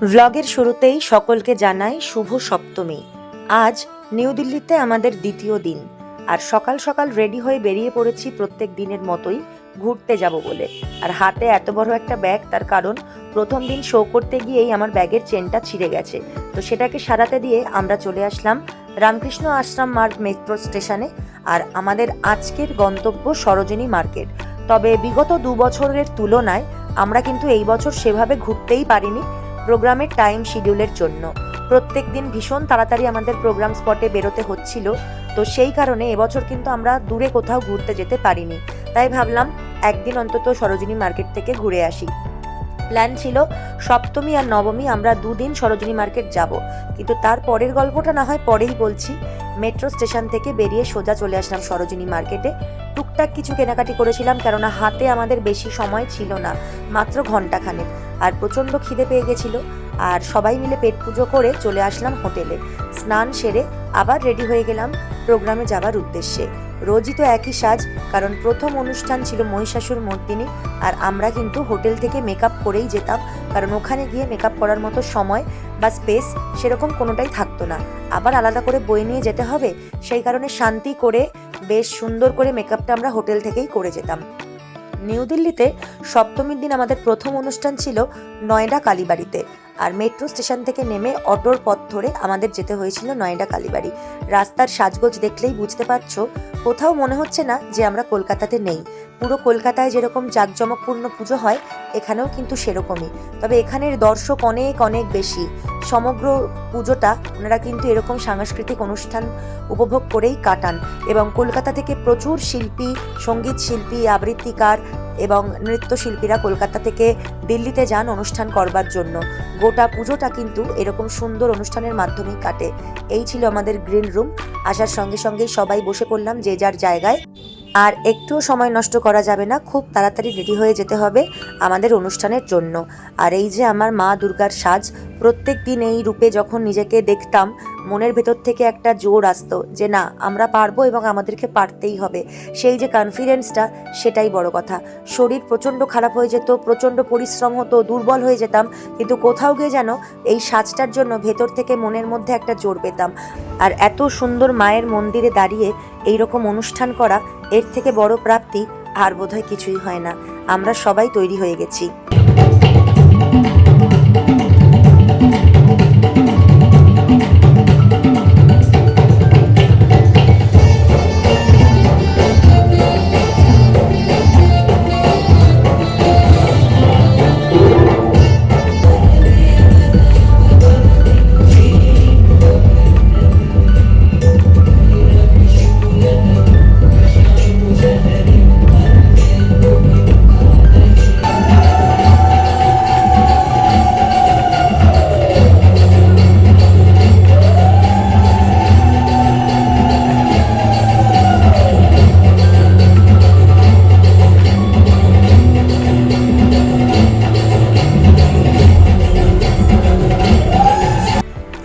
ভ্লগের শুরুতেই সকলকে জানাই শুভ সপ্তমী। আজ নিউ দিল্লিতে আমাদের দ্বিতীয় দিন, আর সকাল সকাল রেডি হয়ে বেরিয়ে পড়েছি প্রত্যেক দিনের মতোই ঘুরতে যাব বলে। আর হাতে এত বড় একটা ব্যাগ তার কারণ প্রথম দিন শো করতে গিয়েই আমার ব্যাগের চেনটা ছিঁড়ে গেছে। তো সেটাকে সারাতে দিয়ে আমরা চলে আসলাম রামকৃষ্ণ আশ্রম মার্গ মেট্রো স্টেশনে আর আমাদের আজকের গন্তব্য সরোজিনী মার্কেট। তবে বিগত দু বছরের তুলনায় আমরা কিন্তু এই বছর সেভাবে ঘুরতেই পারিনি। প্রোগ্রামের টাইম শিডিউলের জন্য। প্রত্যেক দিন ভীষণ তাড়াতাড়ি আমাদের প্রোগ্রাম স্পটে বেরোতে হচ্ছিল। তো সেই কারণে এবছর কিন্তু আমরা দূরে কোথাও ঘুরতে যেতে পারিনি। তাই ভাবলাম একদিন অন্তত সরোজিনী মার্কেট থেকে ঘুরে আসি। প্ল্যান ছিল সপ্তমী আর নবমী আমরা দুদিন সরোজিনী মার্কেট যাব। কিন্তু তার পরের গল্পটা না হয় পরেই বলছি। মেট্রো স্টেশন থেকে বেরিয়ে সোজা চলে আসলাম সরোজিনী মার্কেটে। টুকটাক কিছু কেনাকাটি করেছিলাম, কেননা হাতে আমাদের বেশি সময় ছিল না, মাত্র ঘন্টাখানেক আর প্রচণ্ড খিদে পেয়ে গেছিল, আর সবাই মিলে পেট পুজো করে চলে আসলাম হোটেলে। স্নান সেরে আবার রেডি হয়ে গেলাম প্রোগ্রামে যাবার উদ্দেশ্যে। রোজই তো একই সাজ, কারণ প্রথম অনুষ্ঠান ছিল মহিষাসুর মর্দিনী, আর আমরা কিন্তু হোটেল থেকে মেকআপ করেই যেতাম, কারণ ওখানে গিয়ে মেকআপ করার মতো সময় বা স্পেস সেরকম কোনোটাই থাকতো না। আবার আলাদা করে বই নিয়ে যেতে হবে, সেই কারণে শান্তি করে, বেশ সুন্দর করে মেকআপটা আমরা হোটেল থেকেই করে যেতাম। নিউ দিল্লিতে সপ্তমীর দিন আমাদের প্রথম অনুষ্ঠান ছিল নয়ডা কালীবাড়িতে, আর মেট্রো স্টেশন থেকে নেমে অটোর পথ ধরে আমাদের যেতে হয়েছিল নয়ডা কালীবাড়ি। রাস্তার সাজগোজ দেখলেই বুঝতে পারছ, কোথাও মনে হচ্ছে না যে আমরা কলকাতাতে নেই। পুরো কলকাতায় যেরকম জাঁকজমকপূর্ণ পুজো হয়, এখানেও কিন্তু সেরকমই। তবে এখানের দর্শক অনেক অনেক বেশি। সমগ্র পুজোটা ওনারা কিন্তু এরকম সাংস্কৃতিক অনুষ্ঠান উপভোগ করেই কাটান এবং কলকাতা থেকে প্রচুর শিল্পী, সংগীত শিল্পী, আবৃত্তিকার এবং নৃত্যশিল্পীরা কলকাতা থেকে দিল্লিতে যান অনুষ্ঠান করবার জন্য। গোটা পুজোটা কিন্তু এরকম সুন্দর অনুষ্ঠানের মাধ্যমেই কাটে। এই ছিল আমাদের গ্রিন রুম। আসার সঙ্গে সঙ্গেই সবাই বসে পড়লাম যে যার জায়গায়। আর একটুও সময় নষ্ট করা যাবে না, খুব তাড়াতাড়ি রেডি হয়ে যেতে হবে আমাদের অনুষ্ঠানের জন্য। আর এই যে আমার মা দুর্গার সাজ, প্রত্যেক দিন এই রূপে যখন নিজেকে দেখতাম, মনের ভেতর থেকে একটা জোর আসতো যে না, আমরা পারব এবং আমাদেরকে পারতেই হবে। সেই যে কনফিডেন্সটা সেটাই বড় কথা। শরীর প্রচণ্ড খারাপ হয়ে যেত, প্রচণ্ড পরিশ্রম হতো, দুর্বল হয়ে যেতাম, কিন্তু কোথাও গিয়ে যেন এই সাজটার জন্য ভেতর থেকে মনের মধ্যে একটা জোর পেতাম। আর এত সুন্দর মায়ের মন্দিরে দাঁড়িয়ে এই রকম অনুষ্ঠান করা এর থেকে বড় প্রাপ্তি আর বোধহয় কিছুই হয় না। আমরা সবাই তৈরি হয়ে গেছি।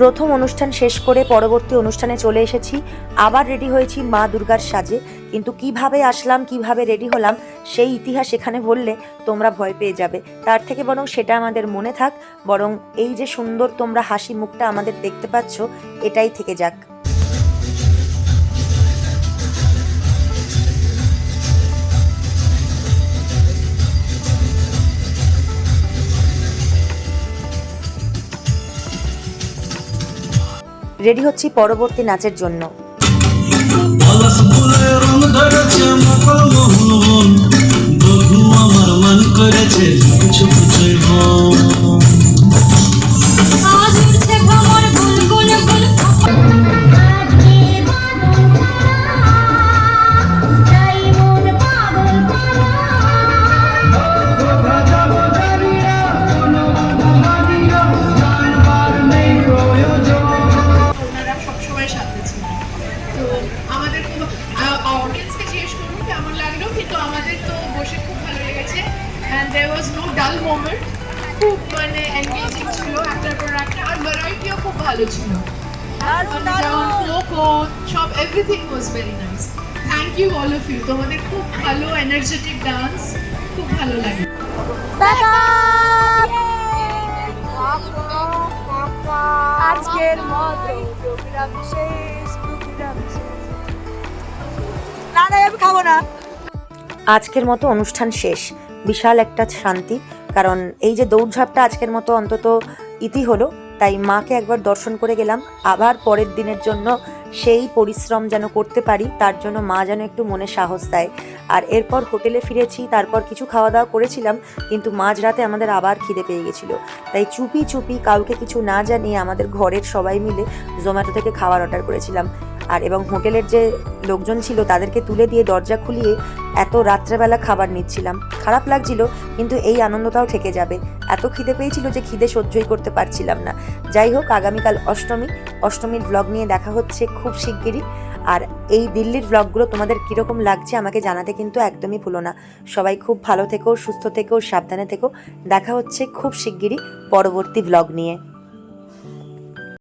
প্রথম অনুষ্ঠান শেষ করে পরবর্তী অনুষ্ঠানে চলে এসেছি। আবার রেডি হয়েছি মা দুর্গার সাজে। কিন্তু কীভাবে আসলাম, কীভাবে রেডি হলাম, সেই ইতিহাস এখানে বললে তোমরা ভয় পেয়ে যাবে। তার থেকে বরং সেটা আমাদের মনে থাক। বরং এই যে সুন্দর তোমরা হাসি মুখটা আমাদের দেখতে পাচ্ছ, এটাই থেকে যাক। রেডি হচ্ছি পরবর্তী নাচের জন্য। খুব মানে এনগেজিং ছিল একটার পর একটা আর ভ্যারাইটিও খুব ভালো ছিল। যেমন ফোকো সব everything was very nice thank you all of you তোমাদের খুব ভালো এনার্জেটিক ডান্স খুব ভালো লাগে। Bye bye! প্রোগ্রাম শেষ প্রোগ্রাম না না আমি খাব না। আজকের মতো অনুষ্ঠান শেষ। বিশাল একটা শান্তি কারণ এই যে দৌড়ঝাঁপটা আজকের মতো অন্তত ইতি হলো, তাই মাকে একবার দর্শন করে গেলাম। আবার পরের দিনের জন্য সেই পরিশ্রম যেন করতে পারি, তার জন্য মা যেন একটু মনে সাহস দেয়। আর এরপর হোটেলে ফিরেছি, তারপর কিছু খাওয়া দাওয়া করেছিলাম, কিন্তু মাঝরাতে আমাদের আবার খিদে পেয়ে গেছিল। তাই চুপি চুপি কাউকে কিছু না জানিয়ে আমাদের ঘরের সবাই মিলে জোম্যাটো থেকে খাবার অর্ডার করেছিলাম। আর এবং হোটেলের যে লোকজন ছিল তাদেরকে তুলে দিয়ে দরজা খুলিয়ে এত রাত্রেবেলা খাবার নিচ্ছিলাম। খারাপ লাগছিল, কিন্তু এই আনন্দটাও থেকে যাবে। এত খিদে পেয়েছিল যে খিদে সহ্যই করতে পারছিলাম না। যাই হোক, আগামীকাল অষ্টমী। অষ্টমীর ব্লগ নিয়ে দেখা হচ্ছে খুব শিগগিরই। আর এই দিল্লির ব্লগগুলো তোমাদের কীরকম লাগছে আমাকে জানাতে কিন্তু একদমই ভুলো না। সবাই খুব ভালো থেকো, সুস্থ থেকো, সাবধানে থেকো। দেখা হচ্ছে খুব শিগগিরই পরবর্তী ব্লগ নিয়ে।